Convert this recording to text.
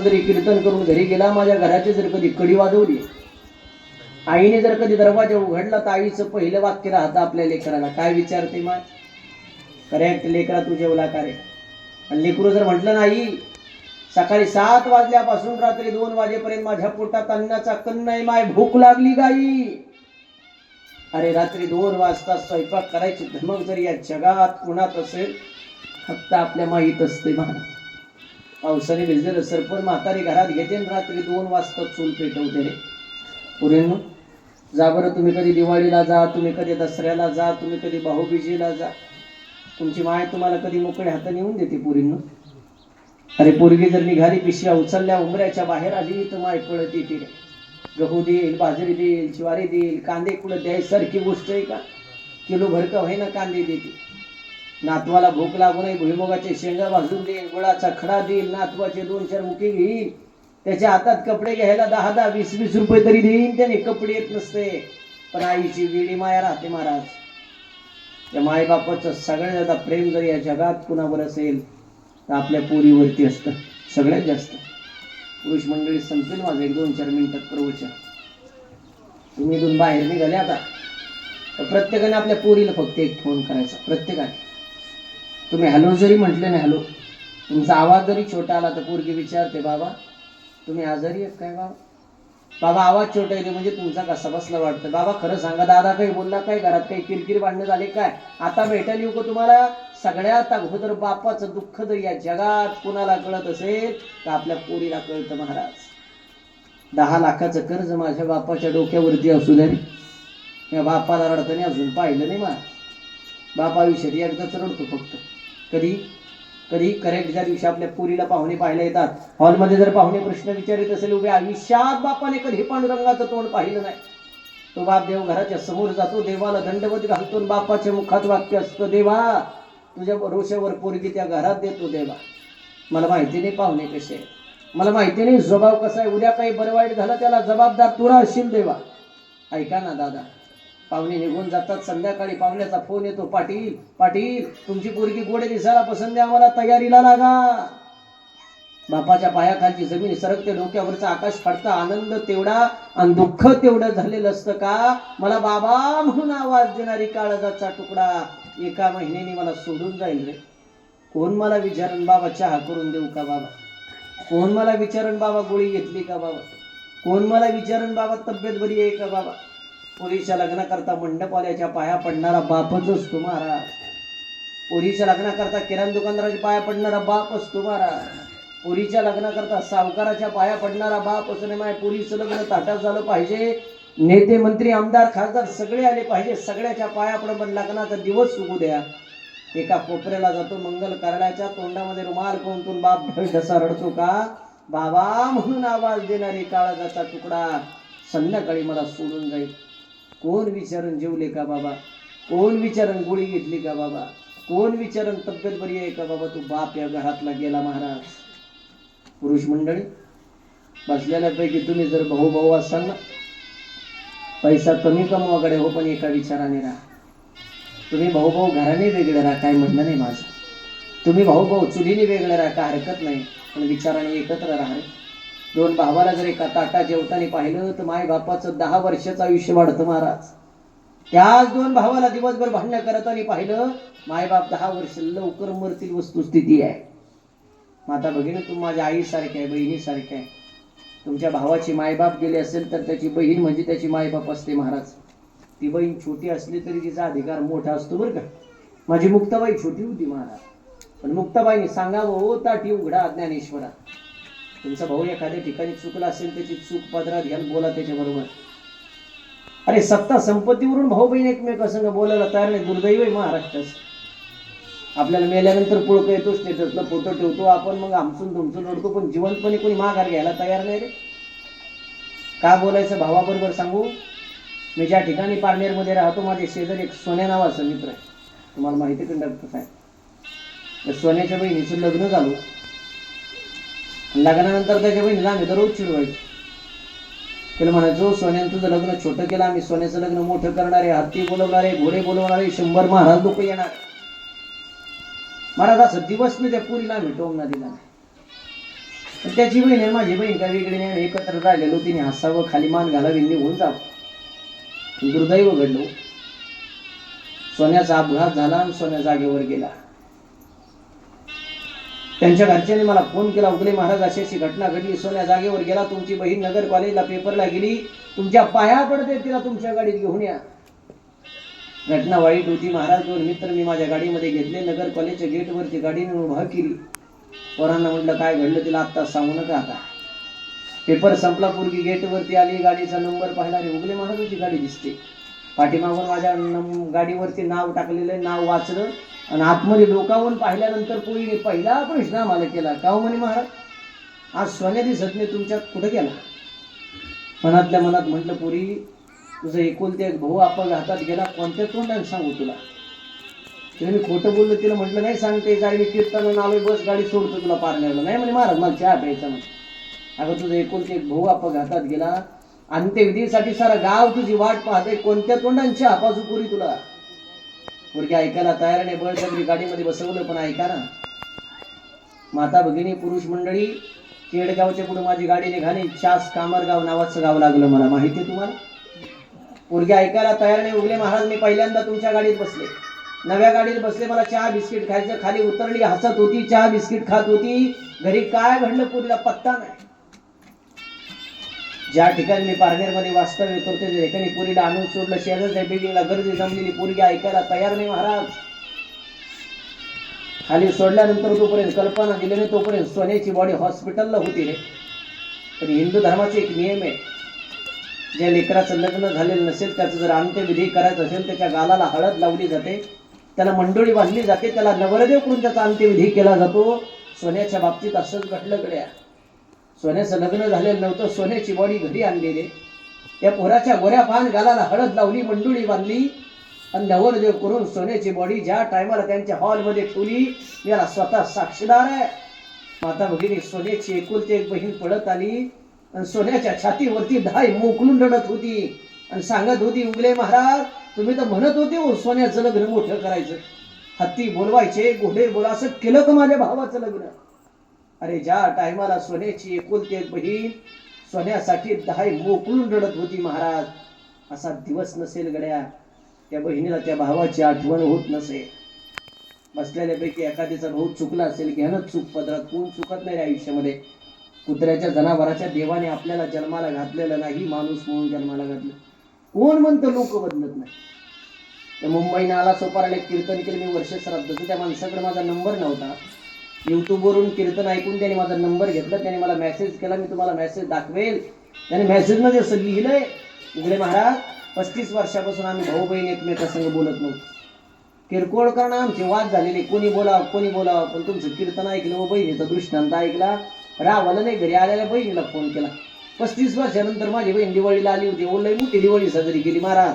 तरी कीर्तन करून घरी गेला माझ्या घराची जर कधी कडी वाजवली आईने जर कधी दरवाजा उघडला तर आईचं पहिलं वाक्य राहतं आपल्या लेकराला. काय विचारते माय? करेक्ट लेकरा तू जेवला का रे? आणि लेकरू जर म्हटलं नाही सकाळी सात वाजल्यापासून रात्री दोन वाजेपर्यंत माझ्या पोटात अन्नाचा कन्न आहे माय भूक लागली गाई. अरे रात्री दोन वाजता स्वयंपाक करायची धमक जर या जगात कुणात असेल फक्त आपल्या माहीत असते महाराज पावसाने भिजलेलं सरपण म्हातारी घरात घेते रात्री दोन वाजता चूल पेटवते रे. पुरेनो जा बरं तुम्ही कधी दिवाळीला जा तुम्ही कधी दसऱ्याला जा तुम्ही कधी भाऊबीजेला जा. तुमची माय तुम्हाला कधी मोकळ्या हाताने येऊन देते पुरींनो. अरे पोरगी जर निघाली पिशव्या उचलल्या उमऱ्याच्या बाहेर आली तर माय पळत येते रे. गहू देईल बाजरी देईल ज्वारी देईल कांदे कुठं द्यायसारखी गोष्ट आहे का? किलो भरकं होईना कांदे देते. नातवाला भूक लागू नये भुईमुगाचे शेंगा भाजून देईल गुळाचा खडा देईल नातवाचे दोन चार मुके घेईल त्याच्या हातात कपडे घ्यायला दहा दहा वीस वीस रुपये तरी देईन त्याने कपडे येत नसते. पण आईची वेळी माया राहते महाराज. त्या मायबापाचं सगळ्यात जादा प्रेम जर या जगात कुणावर असेल तर आपल्या पोरीवरती असतं सगळ्यात जास्त. पुरुष मंडळी संपेल माझं एक दोन चार मिनिटात प्रवचन. तुम्ही इथून बाहेर निघाले आता. तर प्रत्येकाने आपल्या पोरीला फक्त एक फोन करायचा प्रत्येकाने. तुम्ही हॅलो जरी म्हटले नाही हॅलो तुमचा आवाज जरी छोटा आला तर पोरगी विचारते बाबा तुम्ही आजारी आहेत काय बाबा? बाबा आवाज छोटा येतो म्हणजे तुमचा कसा बसला वाटतं? बाबा खरं सांगा दादा काही बोलला काय? घरात काही किरकिर भांडणं झाले काय? आता भेटायला येऊ का तुम्हाला? सगळ्यात अगोदर बापाचं दुःख जर या जगात कुणाला कळत असेल तर आपल्या पोरीला कळतं महाराज. दहा लाखाचं कर्ज माझ्या बापाच्या डोक्यावरती असू द्या या बापाला रडताना अजून पाहिलं नाही महाराज बापाविषयी एकदाच रडतो फक्त. कधी? कधी? करेक्ट ज्या दिवशी आपल्या पुरीला पाहुणे पाहायला येतात. हॉलमध्ये जर पाहुणे प्रश्न विचारित असेल उभे आयुष्यात बापाने कधी पांडुरंगाचं तोंड पाहिलं नाही. तो बाप देव घराच्या समोर जातो देवाला दंडवत घालतो बापाच्या मुखात वाक्य असतं देवा तुझ्या रोषावर पोरगी त्या घरात देतो देवा. मला माहिती नाही पाहुणे कसे मला माहिती नाही स्वभाव कसा आहे. उद्या काही बरं वाईट झालं त्याला जबाबदार तुला असशील देवा. ऐका ना दादा. पाहुणे निघून जातात. संध्याकाळी पाहुण्याचा फोन येतो पाटील पाटील तुमची पोरगी गोडे दिसायला पसंत आहे आम्हाला तयारीला लागा. बापाच्या पायाखालची जमीन सरकते डोक्यावरचा आकाश फाटता आनंद तेवढा आणि दुःख तेवढं झालेलं असतं का? मला बाबा म्हणून आवाज देणारी काळजाचा तुकडा एका महिन्याने मला सोडून जाईल रे. कोण मला विचारण बाबा चहा करून देऊ का बाबा? कोण मला विचारण बाबा गोळी घेतली का बाबा? कोण मला विचारण बाबा तब्येत बरी आहे का बाबा? पोरीच्या लग्नाकरता मंडपवाल्याच्या पाया पडणारा बापच असतो महाराज. पोरीच्या लग्नाकरता किराणा दुकानदाराच्या पाया पडणारा बाप असतो महाराज. पोरीच्या लग्नाकरता सावकाराच्या पाया पडणारा बाप असं नाही माय पोरीचं लग्न ताटात झालं पाहिजे. नेते मंत्री आमदार खासदार सगळे आले पाहिजे. सगळ्याच्या पाया पडून पण लग्नाचा दिवस सुगू द्या. एका कोपऱ्याला जातो मंगल करण्याच्या तोंडामध्ये रुमाल कोणतून बाप ढसा रडतो का? बाबा म्हणून आवाज देणारे काळजाचा तुकडा संध्याकाळी मला सोडून जाईल. कोण विचारण जेवले का बाबा? कोण विचारण गोळी घेतली का बाबा? कोण विचारण तब्येत बरी आहे का बाबा? तू बाप या घरातला गेला महाराज. पुरुष मंडळी बसलेल्यापैकी तुम्ही जर भाऊ भाऊ असाल ना पैसा कमी कमवाकडे हो पण एका विचाराने राहा. तुम्ही भाऊ भाऊ घराने वेगळे राहा काय म्हणणं नाही माझं. तुम्ही भाऊ भाऊ चुलीने वेगळे राहा का हरकत नाही. पण विचाराने एकत्र राहा रे. दोन भावाला जर एका ताटा जेवताना पाहिलं तर माय बापाचं दहा वर्षाचं आयुष्य वाढतं महाराज. त्याच दोन भावाला दिवसभर भांडणं करताना पाहिलं मायबाप दहा वर्ष लवकर मरतील वस्तुस्थिती आहे. माता भगिनी तू माझ्या आईसारखे आहे बहिणीसारखे आहे. तुमच्या भावाची मायबाप गेले असेल तर त्याची बहीण म्हणजे त्याची मायबाप असते महाराज. ती बहीण छोटी असली तरी तिचा अधिकार मोठा असतो बरं का. माझी मुक्ताबाई छोटी होती महाराज. पण मुक्ताबाईने सांगावं हो ताटी उघडा ज्ञानेश्वरा. तुमचा भाऊ एखाद्या ठिकाणी चुकला असेल त्याची चूक पदरात घ्याल बोला त्याच्याबरोबर. अरे सत्ता संपत्तीवरून भाऊ बहीण एकमेकासंग बोलायला तयार नाही दुर्दैव आहे महाराष्ट्राचं. आपल्याला मेल्यानंतर पुळक येतो स्टेटसला फोटो ठेवतो आपण मग आमसून धुमसून रडतो पण जिवंतपणे कोणी माघार घ्यायला तयार नाही रे. का बोलायचं भावाबरोबर सांगू? मी ज्या ठिकाणी पारनेरमध्ये राहतो माझे शेजारी एक सोन्या नावाचा मित्र आहे. तुम्हाला माहिती कंडक्टर साहेब? त्या सोन्याच्या बहिणीचं लग्न झालं. लग्नानंतर त्याच्या बहिणीला आम्ही दररोज चिडवायचो. त्याला म्हणायचो सोन्यानं तुझं लग्न छोटं केलं आम्ही. सोन्याचं लग्न मोठं करणारे हत्ती बोलवणारे घोडे बोलवणारे शंभर महाराज लोक येणार. महाराज असं दिवस मी त्या पुरीला आम्ही टोमना दिला नाही. त्याची बहीण आहे माझी बहीण काय वेगळी नाही एकत्र राहिलेलो तिने हसावं खाली मान घालावी निघून जावं. दुर्दैव घडलो हो. सोन्याचा अपघात झाला आणि सोन्या जागेवर गेला. त्यांच्या घरच्यांनी मला फोन केला उगले महाराज अशी अशी घटना घडली सोन्या जागेवर गेला तुमची बहीण नगर कॉलेजला पेपरला गेली तुमच्या पाया पडते तिला तुमच्या गाडीत घेऊन या. घटना वाईट होती महाराज दोन मित्र मी माझ्या गाडीमध्ये घेतले नगर कॉलेजच्या गेटवरती गाडीने उभा केली. पोरांना म्हटलं काय घडलं तिला आत्ता सांगू नका आता. पेपर संपला पूर्वी गेटवरती आली गाडीचा नंबर पाहिला आणि उगले महाराजांची गाडी दिसते. पाठीमागून माझ्या गाडीवरती नाव टाकलेलं नाव वाचलं. आणि आतमध्ये डोकावून पाहिल्यानंतर कोळीने पहिला प्रश्न आम्हाला केला का म्हणे महाराज आज सोन्या दिसत नाही तुमच्यात कुठं गेला? मनातल्या मनात म्हटलं पुरी तुझं एकुलते एक भाऊ अपघातात गेला कोणत्या तोंडाने सांगू तुला? तिने मी खोटं बोललो तिला म्हटलं नाही सांगते गाडी मी कीर्तन आलोय बस गाडी सोडतो तुला पारण्याला. नाही म्हणे महाराज मला चहा प्यायचा म्हणे. अगं तुझं एकुलते एक भाऊ अपघातात गेला. अंत्यविधीसाठी सारा गाव तुझी वाट पाहते कोणत्या तोंडांची आपासू पुरी तुला? पोरगी ऐकायला तयार नाही बळजबरी गाडीमध्ये बसवलं पण ऐका ना. माता भगिनी पुरुष मंडळी केडगावच्या पुढे माझी गाडी निघाली. चास कामरगाव नावाचं गाव लागलं मला. माहिती आहे तुम्हाला? पोरगी ऐकायला तयार नाही उगले महाराज मी पहिल्यांदा तुमच्या गाडीत बसले. नव्या गाडीत बसले मला चहा बिस्किट खायचं. खाली उतरली हसत होती चहा बिस्किट खात होती. घरी काय घडलं पुरीला पत्ता नाही. ज्या ठिकाणी मी पारनेरमध्ये वास्तव्य करतो त्या ठिकाणी पुरीला आणून सोडलं. शेजारच्या बिल्डिंगला गर्दी जमलेली पुरगी ऐकायला तयार नाही महाराज. खाली सोडल्यानंतर तोपर्यंत कल्पना दिली नाही तोपर्यंत सोन्याची बॉडी हॉस्पिटलला होती रे. पण हिंदू धर्माचा एक नियम आहे. ज्या लेकराचं लग्न झालेलं नसेल त्याचं जर अंत्यविधी करायचं असेल त्याच्या गालाला हळद लावली जाते त्याला मंडोळी बांधली जाते त्याला नवरदेव करून त्याचा अंत्यविधी केला जातो. सोन्याच्या बाबतीत असंच घडलं गड्या. सोन्याचं लग्न झालेलं नव्हतं सोन्याची बॉडी घरी आणलेली. त्या पोराच्या गोऱ्या पान गालाला हळद लावली मंडुळी बांधली आणि नवरदेव करून सोन्याची बॉडी ज्या टायमाला त्यांच्या हॉलमध्ये ठेवली याला स्वतः साक्षीदार आहे. माता भगिनी सोन्याची एकुलती एक बहीण पडत आली आणि सोन्याच्या छातीवरती धाय मोकलून रडत होती. आणि सांगत होती उगले महाराज तुम्ही तर म्हणत होते हो सोन्याचं लग्न मोठं करायचं. हत्ती बोलवायचे घोडे बोला असं केलं का माझ्या भावाचं लग्न. अरे ज्या टायमाला सोन्याची एकुलती एक बहीण सोन्यासाठी दहाई मोकळून रडत होती महाराज असा दिवस नसेल गड्या. त्या बहिणीला त्या भावाची आठवण होत नसेल बसलेल्यापैकी एखाद्याचा भाऊ चुकला असेल घ्यानच चूक पदरात कोण चुकत नाही आयुष्यामध्ये. कुत्र्याच्या जनावराच्या देवाने आपल्याला जन्माला घातलेलं नाही माणूस म्हणून जन्माला घातलं. कोण म्हणतं लोक बदलत नाही? तर मुंबईनं आला सोपाराला एक कीर्तन केलं मी वर्ष श्राद्ध त्या माणसाकडे माझा नंबर नव्हता. यूट्यूबवरून कीर्तन ऐकून त्याने माझा नंबर घेतला. त्याने मला मेसेज केला. मी तुम्हाला मेसेज दाखवेल. त्याने मेसेजमध्ये असं लिहिलंय उघडे महाराज पस्तीस वर्षापासून आम्ही भाऊ बहीण एकमेकासंग बोलत नव्हतो. किरकोळ कारण आमचे वाद झालेले. कोणी बोलावं कोणी बोलावं पण तुमचं कीर्तन ऐकलं व बहिणीचा दृष्टांत ऐकला. रावाला नाही घरी आलेल्या बहिणीला फोन केला. पस्तीस वर्षानंतर माझी बहीण दिवाळीला आली होती. ओलय लई मोठी दिवाळी साजरी केली महाराज.